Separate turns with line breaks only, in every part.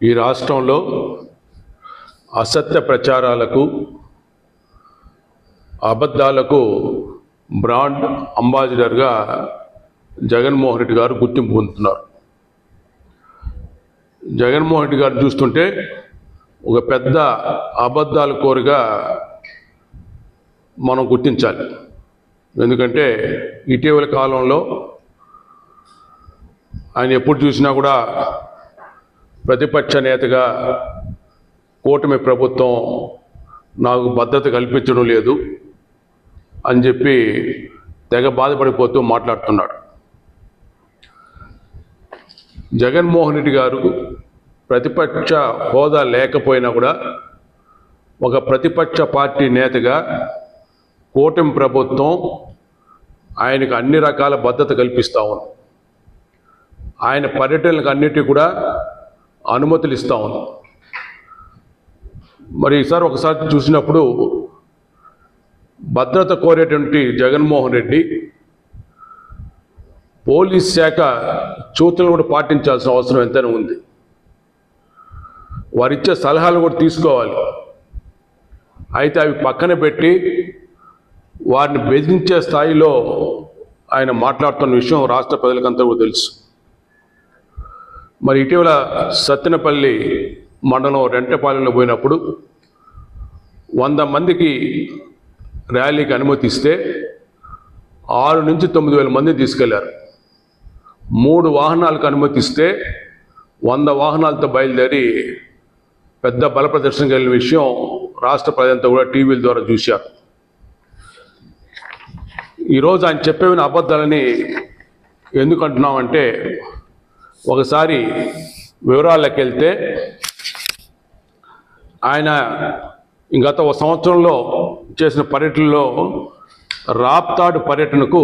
ఈ రాష్ట్రంలో అసత్య ప్రచారాలకు అబద్ధాలకు బ్రాండ్ అంబాసిడర్గా జగన్మోహన్ రెడ్డి గారు గుర్తింపు పొందుతున్నారు. జగన్మోహన్ రెడ్డి గారు చూస్తుంటే ఒక పెద్ద అబద్ధాల కోరిగా మనం గుర్తించాలి. ఎందుకంటే ఇటీవల కాలంలో ఆయన ఎప్పుడు చూసినా కూడా ప్రతిపక్ష నేతగా కూటమి ప్రభుత్వం నాకు భద్రత కల్పించడం లేదు అని చెప్పి తెగ బాధపడిపోతూ మాట్లాడుతున్నాడు. జగన్మోహన్ రెడ్డి గారు ప్రతిపక్ష హోదా లేకపోయినా కూడా ఒక ప్రతిపక్ష పార్టీ నేతగా కూటమి ప్రభుత్వం ఆయనకు అన్ని రకాల భద్రత కల్పిస్తూ ఉంది. ఆయన పర్యటనలకు అన్నిటి కూడా అనుమతులు ఇస్తూ ఉంది మరి ఈసారి ఒకసారి చూసినప్పుడు భద్రత కోరేటువంటి జగన్మోహన్ రెడ్డి పోలీస్ శాఖ సూచనలు కూడా పాటించాల్సిన అవసరం ఎంతైనా ఉంది. వారిచ్చే సలహాలు కూడా తీసుకోవాలి. అయితే అవి పక్కన పెట్టి వారిని బెదిరించే స్థాయిలో ఆయన మాట్లాడుతున్న విషయం రాష్ట్ర ప్రజలకంతా కూడా తెలుసు. మరి ఇటీవల సత్తెనపల్లి మండలం రెంటపాలెంలో పోయినప్పుడు వంద మందికి ర్యాలీకి అనుమతిస్తే ఆరు నుంచి తొమ్మిది వేల మంది తీసుకెళ్ళారు. మూడు వాహనాలకు అనుమతిస్తే వంద వాహనాలతో బయలుదేరి పెద్ద బల ప్రదర్శనకు వెళ్ళిన విషయం రాష్ట్ర ప్రజలంతా కూడా టీవీల ద్వారా చూశారు. ఈరోజు ఆయన చెప్పేవిన అబద్ధాలని ఎందుకంటున్నామంటే ఒకసారి వివరాలకు వెళ్తే ఆయన గత ఒక సంవత్సరంలో చేసిన పర్యటనలో రాప్తాడు పర్యటనకు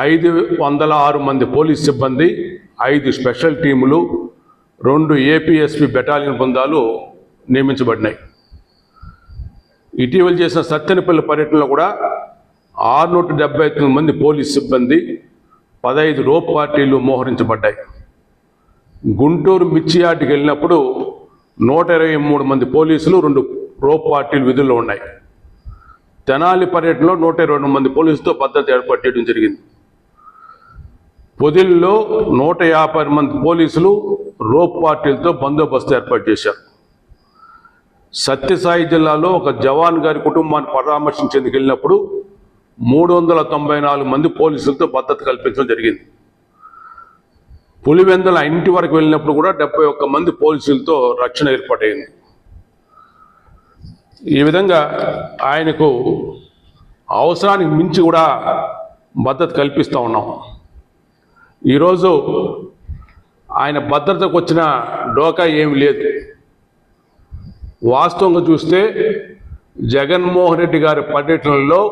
ఐదు వందల ఆరు మంది పోలీస్ సిబ్బంది ఐదు స్పెషల్ టీములు రెండు ఏపీఎస్పి బెటాలియన్ బృందాలు నియమించబడినాయి. ఇటీవల చేసిన సత్యనపల్లి పర్యటనలో కూడా ఆరునూట డెబ్బై మంది పోలీస్ సిబ్బంది పదహైదు రోప్ పార్టీలు మోహరించబడ్డాయి. గుంటూరు మిర్చియాటికి వెళ్ళినప్పుడు నూట ఇరవై మూడు మంది పోలీసులు రెండు రోప్ పార్టీలు విధుల్లో ఉన్నాయి. తెనాలి పర్యటనలో నూట ఇరవై మంది పోలీసులతో భద్రత ఏర్పాటు చేయడం జరిగింది. పొదిల్లో నూట యాభై మంది పోలీసులు రోప్ పార్టీలతో బందోబస్తు ఏర్పాటు చేశారు. సత్యసాయి జిల్లాలో ఒక జవాన్ గారి కుటుంబాన్ని పరామర్శించేందుకు వెళ్ళినప్పుడు మూడు వందల తొంభై నాలుగు మంది పోలీసులతో భద్రత కల్పించడం జరిగింది. పులివెందల ఇంటి వరకు వెళ్ళినప్పుడు కూడా డెబ్బై ఒక్క మంది పోలీసులతో రక్షణ ఏర్పాటైంది. ఈ విధంగా ఆయనకు అవసరానికి మించి కూడా భద్రత కల్పిస్తూ ఉన్నాం. ఈరోజు ఆయన భద్రతకు వచ్చిన డోకా ఏమి లేదు. వాస్తవంగా చూస్తే జగన్మోహన్ రెడ్డి గారి పర్యటనలో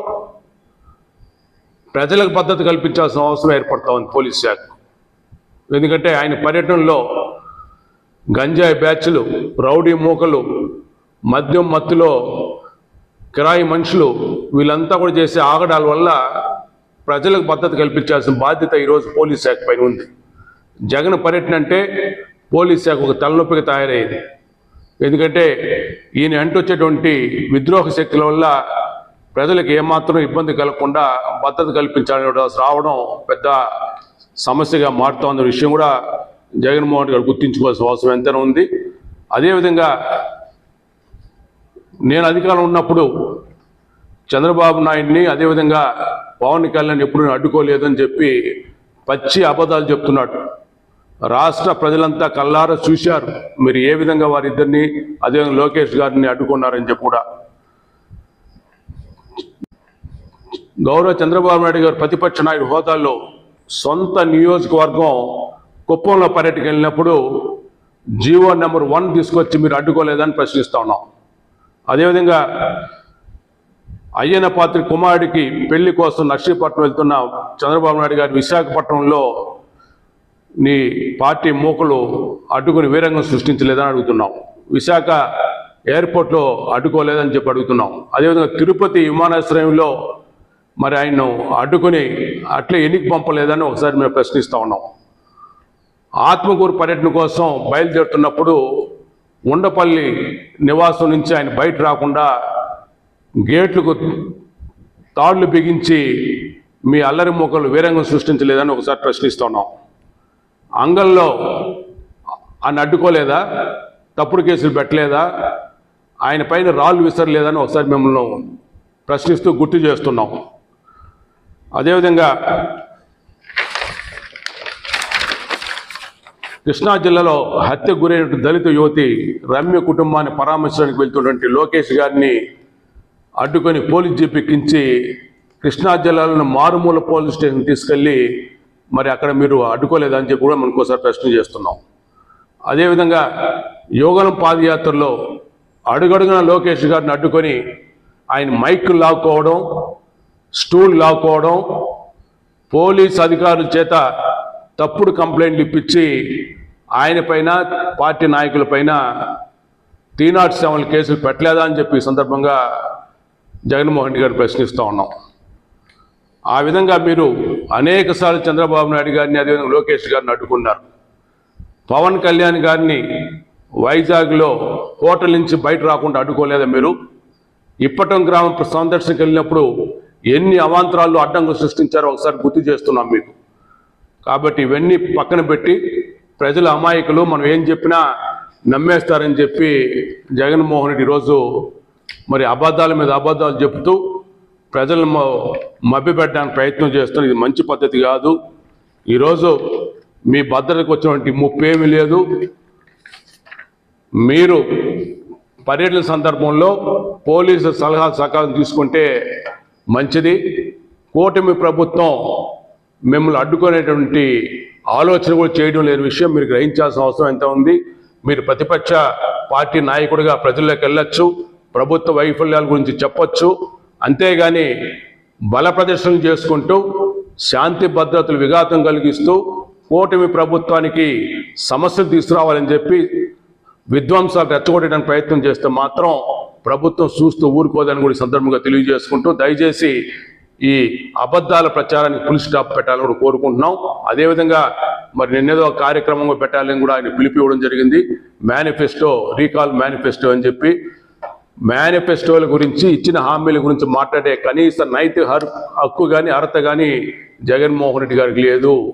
ప్రజలకు భద్రత కల్పించాల్సిన అవసరం ఏర్పడతా ఉంది పోలీస్ శాఖ. ఎందుకంటే ఆయన పర్యటనలో గంజాయి బ్యాచ్లు రౌడీ మూకలు మద్యం మత్తులో కిరాయి మనుషులు వీళ్ళంతా కూడా చేసే ఆగడాల వల్ల ప్రజలకు భద్రత కల్పించాల్సిన బాధ్యత ఈరోజు పోలీస్ శాఖ పైన ఉంది. జగన్ పర్యటన అంటే పోలీస్ శాఖ ఒక తలనొప్పిగా తయారయ్యేది. ఎందుకంటే ఈయన అంటొచ్చేటువంటి విద్రోహ శక్తుల వల్ల ప్రజలకు ఏమాత్రం ఇబ్బంది కలగకుండా భద్రత కల్పించాలని రావడం పెద్ద సమస్యగా మారుతోంది విషయం కూడా జగన్మోహన్ రెడ్డి గారు గుర్తించుకోవాల్సిన అవసరం ఎంతైనా ఉంది. అదేవిధంగా నేను అధికారం ఉన్నప్పుడు చంద్రబాబు నాయుడిని అదేవిధంగా పవన్ కళ్యాణ్ ఎప్పుడు అడ్డుకోలేదని చెప్పి పచ్చి అబద్ధాలు చెప్తున్నాడు. రాష్ట్ర ప్రజలంతా కల్లారా చూశారు. మీరు ఏ విధంగా వారిద్దరిని అదేవిధంగా లోకేష్ గారిని అడ్డుకున్నారని చెప్పి కూడా గౌరవ చంద్రబాబు నాయుడు గారు ప్రతిపక్ష నాయుడు హోదాలో సొంత నియోజకవర్గం కుప్పంలో పర్యటనకు వెళ్ళినప్పుడు జీవో నెంబర్ వన్ తీసుకొచ్చి మీరు అడ్డుకోలేదని ప్రశ్నిస్తా ఉన్నాం. అదేవిధంగా అయ్యన పాత్రి కుమారుడికి పెళ్ళి కోసం నర్సీపట్నం వెళ్తున్న చంద్రబాబు నాయుడు గారి విశాఖపట్నంలో నీ పార్టీ మూకలు అడ్డుకుని వీరంగం సృష్టించలేదని అడుగుతున్నాం. విశాఖ ఎయిర్పోర్ట్లో అడ్డుకోలేదని చెప్పి అడుగుతున్నాం. అదేవిధంగా తిరుపతి విమానాశ్రయంలో మరి ఆయన్ను అడ్డుకుని అట్లే ఎన్నిక పంపలేదని ఒకసారి మేము ప్రశ్నిస్తూ ఉన్నాం. ఆత్మకూరు పర్యటన కోసం బయలుదేరుతున్నప్పుడు ఉండపల్లి నివాసం నుంచి ఆయన బయట రాకుండా గేట్లకు తాళ్ళు బిగించి మీ అల్లరి మొక్కలు వీరంగం సృష్టించలేదని ఒకసారి ప్రశ్నిస్తున్నాం అంగల్లో ఆయన అడ్డుకోలేదా? తప్పుడు కేసులు పెట్టలేదా? ఆయన పైన రాళ్ళు విసరలేదని ఒకసారి మిమ్మల్ని ప్రశ్నిస్తూ గుర్తు చేస్తున్నాం. అదేవిధంగా కృష్ణా జిల్లాలో హత్యకు గురైనటువంటి దళిత యువతి రమ్య కుటుంబాన్ని పరామర్శించడానికి వెళ్తున్నటువంటి లోకేష్ గారిని అడ్డుకొని పోలీస్ జీప్ ఎక్కించి కృష్ణా జిల్లాలోని మారుమూల పోలీస్ స్టేషన్ తీసుకెళ్ళి మరి అక్కడ మీరు అడ్డుకోలేదని చెప్పి కూడా మనకు ఒకసారి ప్రశ్న చేస్తున్నాం. అదేవిధంగా యోగనం పాదయాత్రలో అడుగడుగున లోకేష్ గారిని అడ్డుకొని ఆయన మైక్ లాక్కోవడం స్టూల్ లాక్కోవడం పోలీస్ అధికారుల చేత తప్పుడు కంప్లైంట్లు ఇప్పించి ఆయన పైన పార్టీ నాయకుల పైన త్రీ నాట్ సెవెన్ కేసులు పెట్టలేదా అని చెప్పి సందర్భంగా జగన్మోహన్ రెడ్డి గారు ప్రశ్నిస్తూ ఉన్నాం. ఆ విధంగా మీరు అనేకసార్లు చంద్రబాబు నాయుడు గారిని అదేవిధంగా లోకేష్ గారిని అడ్డుకున్నారు. పవన్ కళ్యాణ్ గారిని వైజాగ్లో హోటల్ నుంచి బయట రాకుండా అడ్డుకోలేదా మీరు? ఇప్పటం గ్రామం సందర్శనకు వెళ్ళినప్పుడు ఎన్ని అవాంతరాలు అడ్డంకులు సృష్టించారో ఒకసారి గుర్తు చేస్తున్నాం మీకు. కాబట్టి ఇవన్నీ పక్కన పెట్టి ప్రజల అమాయకులు మనం ఏం చెప్పినా నమ్మేస్తారని చెప్పి జగన్మోహన్ రెడ్డి ఈరోజు మరి అబద్ధాల మీద అబద్ధాలు చెప్తూ ప్రజలను మ- మభ్యపెట్టడానికి ప్రయత్నం చేస్తున్న ఇది మంచి పద్ధతి కాదు. ఈరోజు మీ భద్రతకు వచ్చినటువంటి ముప్పేమి లేదు. మీరు పర్యటన సందర్భంలో పోలీసు సలహా సహకారం తీసుకుంటే మంచిది. కూటమి ప్రభుత్వం మిమ్మల్ని అడ్డుకునేటువంటి ఆలోచన కూడా చేయడం లేని విషయం మీరు గ్రహించాల్సిన అవసరం ఎంత ఉంది. మీరు ప్రతిపక్ష పార్టీ నాయకుడిగా ప్రజల్లోకి వెళ్ళొచ్చు ప్రభుత్వ వైఫల్యాల గురించి చెప్పొచ్చు. అంతేగాని బల ప్రదర్శనలు చేసుకుంటూ శాంతి భద్రతలు విఘాతం కలిగిస్తూ కూటమి ప్రభుత్వానికి సమస్యలు తీసుకురావాలని చెప్పి విధ్వంసాలు రెచ్చగొట్టడానికి ప్రయత్నం చేస్తే మాత్రం ప్రభుత్వం చూస్తూ ఊరుకోదని కూడా సందర్భంగా తెలియజేసుకుంటూ దయచేసి ఈ అబద్ధాల ప్రచారానికి ఫుల్ స్టాప్ పెట్టాలని కూడా కోరుకుంటున్నాం. అదేవిధంగా మరి నిన్నేదో కార్యక్రమంగా కార్యక్రమం పెట్టాలని కూడా ఆయన పిలిపి ఇవ్వడం జరిగింది. మేనిఫెస్టో రీకాల్ మేనిఫెస్టో అని చెప్పి మేనిఫెస్టోల గురించి ఇచ్చిన హామీల గురించి మాట్లాడే కనీస నైతిక హర్- హక్కు కానీ అర్హత కానీ జగన్మోహన్ రెడ్డి గారికి లేదు.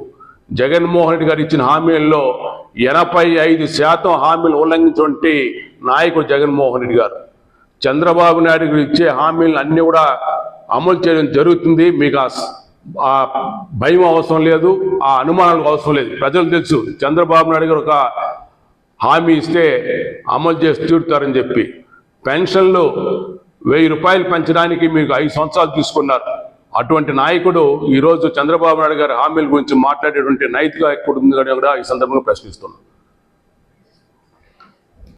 జగన్మోహన్ రెడ్డి గారు ఇచ్చిన హామీల్లో ఎనభై ఐదు శాతం హామీలు ఉల్లంఘించినటువంటి నాయకుడు జగన్మోహన్ రెడ్డి గారు. చంద్రబాబు నాయుడు ఇచ్చే హామీలను అన్ని కూడా అమలు చేయడం జరుగుతుంది. మీకు ఆ భయం అవసరం లేదు ఆ అనుమానాలకు అవసరం లేదు. ప్రజలు తెలుసు చంద్రబాబు నాయుడు గారు ఒక హామీ ఇస్తే అమలు చేసి తీరుతారని చెప్పి. పెన్షన్లు వెయ్యి రూపాయలు పెంచడానికి మీకు ఐదు సంవత్సరాలు తీసుకున్నారు. అటువంటి నాయకుడు ఈరోజు చంద్రబాబు నాయుడు గారి హామీల గురించి మాట్లాడేటువంటి నైతిక హక్కు కూడా ఈ సందర్భంగా ప్రశ్నిస్తున్నాను